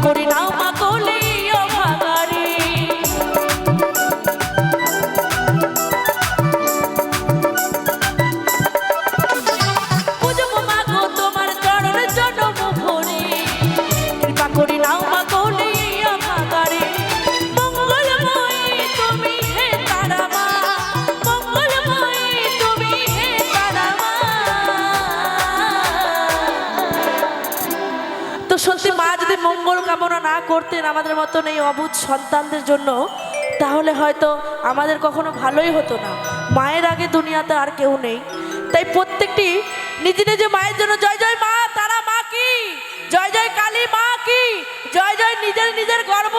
করি না কামনা না করতেন আমাদের মতন এই অবুধ সন্তানদের জন্য, তাহলে হয়তো আমাদের কখনো ভালোই হতো না। মায়ের আগে দুনিয়াতে আর কেউ নেই। তাই প্রত্যেকটি নিজে নিজে মায়ের জন্য জয় জয় মা, তারা মা কি? জয় জয় কালী মা কি? জয় জয় নিজের নিজের গর্ব